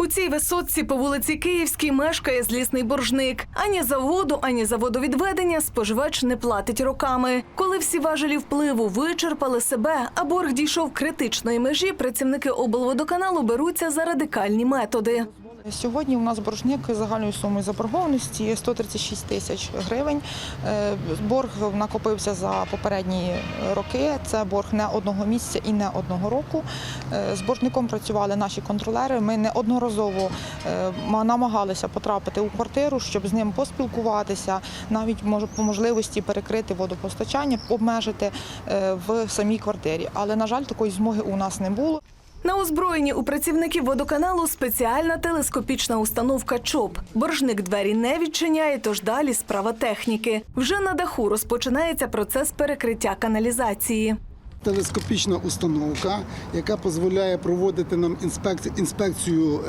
У цій висотці по вулиці Київській мешкає злісний боржник. Ані за воду, ані за водовідведення споживач не платить роками. Коли всі важелі впливу вичерпали себе, а борг дійшов критичної межі, працівники облводоканалу беруться за радикальні методи. Сьогодні у нас боржник загальною сумою заборгованості 136 тисяч гривень. Е, Борг накопився за попередні роки. Це борг не одного місяця і не одного року. Е, З боржником працювали наші контролери. Ми неодноразово е, намагалися потрапити у квартиру, щоб з ним поспілкуватися, навіть може по можливості перекрити водопостачання, обмежити в самій квартирі. Але на жаль, такої змоги у нас не було. На озброєнні у працівників водоканалу спеціальна телескопічна установка ЧОП. Боржник двері не відчиняє, тож далі справа техніки. Вже на даху розпочинається процес перекриття каналізації. Телескопічна установка, яка дозволяє проводити нам інспекцію, інспекцію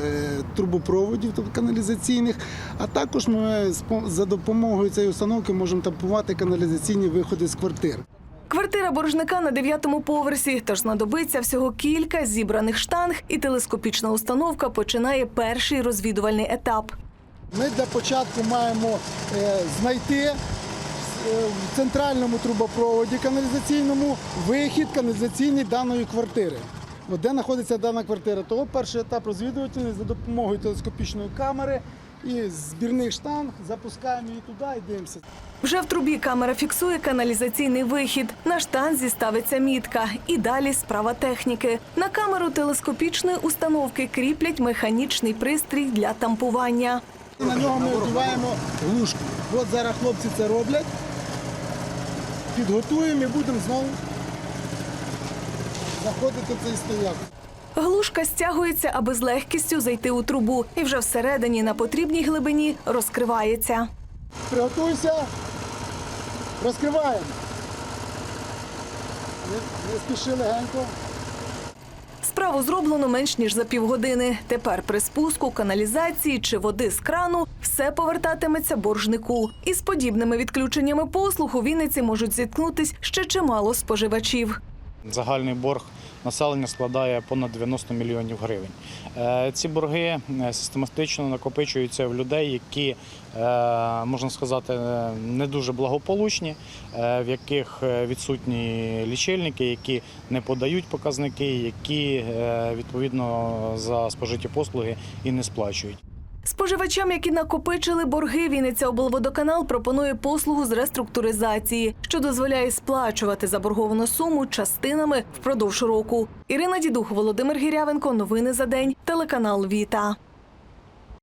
трубопроводів тобто каналізаційних, а також ми за допомогою цієї установки можемо тапувати каналізаційні виходи з квартир. Квартира боржника на дев'ятому поверсі, тож знадобиться всього кілька зібраних штанг, і телескопічна установка починає перший розвідувальний етап. Ми для початку маємо е, знайти е, в центральному трубопроводі каналізаційному вихід каналізаційний даної квартири. От де знаходиться дана квартира, того перший етап розвідувальний за допомогою телескопічної камери і збірних штанг запускаємо її туди і дивимося. Вже в трубі камера фіксує каналізаційний вихід. На штанзі ставиться мітка. І далі справа техніки. На камеру телескопічної установки кріплять механічний пристрій для тампування. На нього ми вдіваємо глушку. От зараз хлопці це роблять. Підготуємо і будемо знову заходити в цей стояк. Глушка стягується, аби з легкістю зайти у трубу, і вже всередині на потрібній глибині розкривається. Приготуйся. Розкриваємо. Не, не спіши легенько. Справу зроблено менш ніж за півгодини. Тепер при спуску каналізації чи води з крану все повертатиметься боржнику. Із подібними відключеннями послуг у Вінниці можуть зіткнутись ще чимало споживачів. Загальний борг населення складає понад 90 мільйонів гривень. Е, Ці борги е, систематично накопичуються в людей, які, е, можна сказати, не дуже благополучні, в яких відсутні лічильники, які не подають показники, які відповідно за спожиті послуги і не сплачують. Споживачам, які накопичили борги, Вінниця облводоканал пропонує послугу з реструктуризації, що дозволяє сплачувати заборговану суму частинами впродовж року. Ірина Дідух, Володимир Гірявенко. Новини за день. Телеканал Віта.